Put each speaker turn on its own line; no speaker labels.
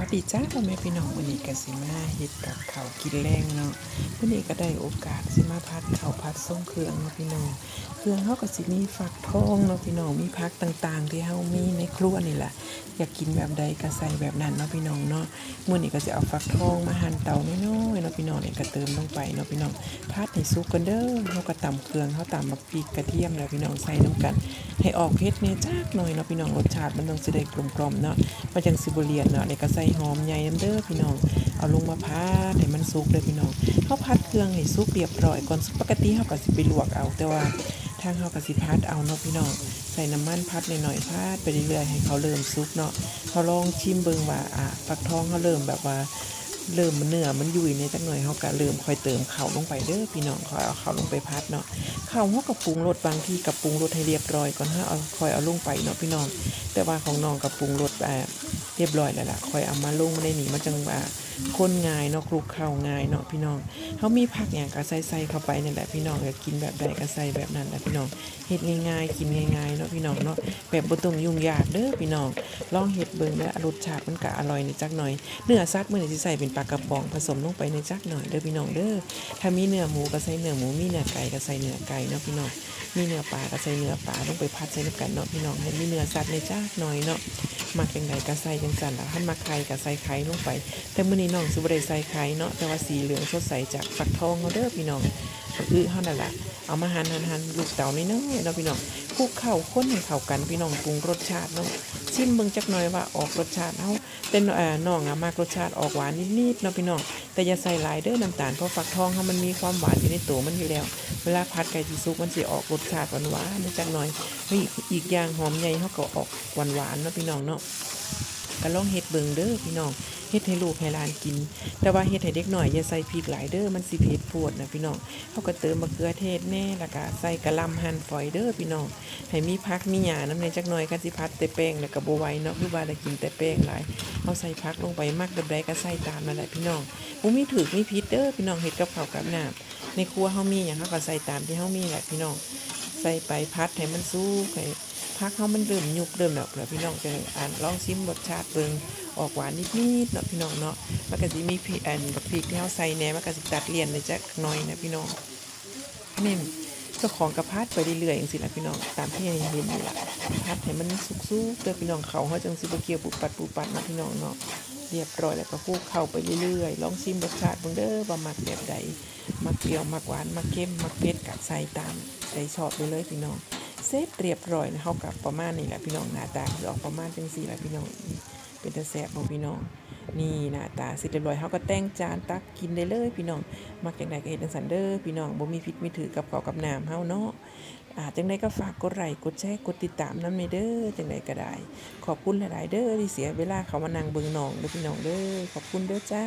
วัสดีจ้าพ่อแม่พี่น้องวันนี้ก็สิมาเฮ็ดกับเขากินแรงเนาะวันนี้ก็ได้โอกาสสิมาพัดเขาพัดส่งเครื่องเนาะพี่น้องเครื่องเฮาก็สิมีฟักทองเนาะพี่น้องมีผักต่างๆ ที่เฮามีในครัวนี่แหละอยากกินแบบใดก็ใส่แบบนั้นเนาะพี่น้องเนาะมื้อนี้ก็สิเอาฟักทองมาหั่นเตาน้อยๆเนาะพี่น้องเนี่ยก็เติมลงไปเนาะพี่น้องพัดให้สุกกันเด้อเฮาก็ตำเครื่องเฮาตำบักพริกกระเทียมแล้วพี่น้องใส่น้ำกัน ให้ออกเผ็ดแหน่ยจักหน่อยเนาะพี่น้องรสชาติมันต้องสิได้กลมๆเนาะมันจังสิบเลียนเนาะนี่ก็ใส่หอมใหญ่น้ำเด้อพี่น้องเอาลงมาพัดให้มันสุกเลยพี่น้องเฮาพัดเครื่องให้สุกเรียบร้อยก่อนปกติเฮาก็สิไปลวกเอาแต่ว่าางเฮาก็สิพัดเอาเนาะพี่น้องใส่น้ำมันพัดหน่อยๆพัดไปเรื่อยๆให้เขาเริ่มสุกเนาะเขาลองชิมเบิ่งว่าอะฟักทองเขาเริ่มแบบว่าเริ่มมันเนื้อมันยุ่ยในจักหน่อยเขาก็เริ่มค่อยเติมข้าวลงไปเด้อพี่น้องค่อยเอาข้าวลงไปพัดเนาะข้าวเขาก็ปรุงรสบางทีกับปรุงรสให้เรียบร้อยก่อนถ้าเอาค่อยเอาลงไปเนาะพี่น้องแต่ว่าของน้องกับปรุงรสแบบ เรียบร้อยแล้วล่ะคอยเอามาลงในนี่มันจังว่าคนง่ายเนาะคลุกข้าง่ายเนาะพี่น้องเขามีผักอย่างก็ใส่ใส่เข้าไปนี่แหละพี่น้องอยากกินแบบใดก็ใส่แบบนั้นแหละพี่น้องเฮ็ดง่ายๆกินง่ายๆเนาะพี่น้องเนาะแบบบ่ต้องยุ่งยากเด้อพี่น้องลองเฮ็ดเบิ่งแล้วรสชาติมันก็อร่อยในจักหน่อยเนื้อสัตว์มื้อนี้สิใส่เป็นปลากระป๋องผสมลงไปในจักหน่อยเด้อพี่น้องเด้อถ้ามีเนื้อหมูก็ใส่เนื้อหมูมีเนื้อไก่ก็ใส่เนื้อไก่เนาะพี่น้องมีเนื้อปลาก็ใส่เนื้อปลาลงไปผัดใส่น้ำกันเนาะพี่น้องให้มีเนื้อสัตว์ในจักหน่อยเนาะมักจังไดก็ใส่จังซั่นล่ะถ้ามักไข่ก็ใส่ไข่ลงไป แต่มื้อนี้น้องสิบ่ได้ใส่ไข่เนาะแต่ว่าสีเหลืองสดใสจากฟักทองเฮาเด้อพี่น้องคือเฮานั่นล่ะเอามาหั่นหั่นหั่นลูกเต๋าน้อยเนาะพี่น้องคลุกเข้าคนให้เข้ากันพี่น้องปรุงรสชาติเนาะชิมเบิ่งจักหน่อยว่าออกรสชาติเฮาแต่เอ่อน้องอะมากรสชาติออกหวานนิดๆเนาะพี่น้องแต่อย่าใส่หลายเด้อน้ำตาลเพราะฟักทองเฮามันมีความหวานอยู่ในตัวมันอยู่แล้ว เวลาผัดไก่ที่สุกมันสิออกรสชาติหวานๆจักหน่อยเฮ้ยอีกอย่างหอมใหญ่เฮาก็ออกหวานๆเนาะพี่น้องเนาะ ก็ลองเฮ็ดเบิ่งเด้อพี่น้องเฮ็ดให้ลูกให้หลานกิน แต่ว่าเฮ็ดให้เด็กหน่อยอย่าใส่พริกหลายเด้อมันสิเผ็ดโพดนะพี่น้องเขาก็เติมมะเขือเทศแน่แล้วก็ใส่กะหล่ำหั่นฝอยเด้อพี่น้องให้มีผักมีหญ้าน้ำในจักหน่อยคันสิพัดแต่แป้งแล้วก็บ่ไหวเนาะคือว่าได้กินแต่แป้งหลายเอาใส่ผักลงไปมักแบบใดก็ใส่ตามนั่นแหละพี่น้องบ่มีถูกมีผิดเด้อพี่น้องเฮ็ดกับข้าวกับน้ำในครัวเฮามีหยังเฮาก็ใส่ตามที่เฮามีแหละพี่น้องใส่ไปพัดให้มันสุกให้ พักเขามันเริ่มยุบเริ่มแบบแล้วพี่น้องจะอ่านลองชิมรสชาติเบิงออกหวานนิดๆเนาะพี่น้องเนาะมันก็สิมีพริกอันบักพริกที่เขาใส่แหน่มันก็สิตัดเลี่ยนเลยจักหน่อยนะพี่น้องนี่เจ้าของกระพัดไปเรื่อยๆอย่างสิละพี่น้องตามที่เห็นนี่ละพัดให้มันสุกๆเด้อพี่น้องเขาเขาจังสิบเกียวปุบปัดปุบปัดนาะพี่น้องเนาะเรียบร้อยแล้วก็คลุกเข้าไปเรื่อยๆ ลองชิมรสชาติเบิ่งเด้อว่ามักแบบใดมักเปรี้ยวมักหวานมักเค็มมักเผ็ดก็ใส่ตามใจชอบไปเลยพี่น้อง เสร็จเรียบร้อยนะเขากับประมาณนี้แหละพี่น้องหน้าตาคือออกประมาณจังสี่แหละพี่น้องเป็นตาแสบของพี่น้องนี่หน้าตาเสร็จเรียบร้อยเขาก็แต่งจานตักกินได้เลยพี่น้องมักอย่างไรก็เห็นสันเดอร์พี่น้องบ่มีพิษมีถือกับเขากับน้ำเฮาเนาะอาจังไดก็ฝากกดไลค์กดแชร์กดติดตามน้ำในเด้อจังไดก็ได้ ขอบคุณหลาย ๆ เด้อที่เสียเวลาเขามานั่งเบิ่งน้องเด้อพี่น้องเด้อขอบคุณเด้อจ้า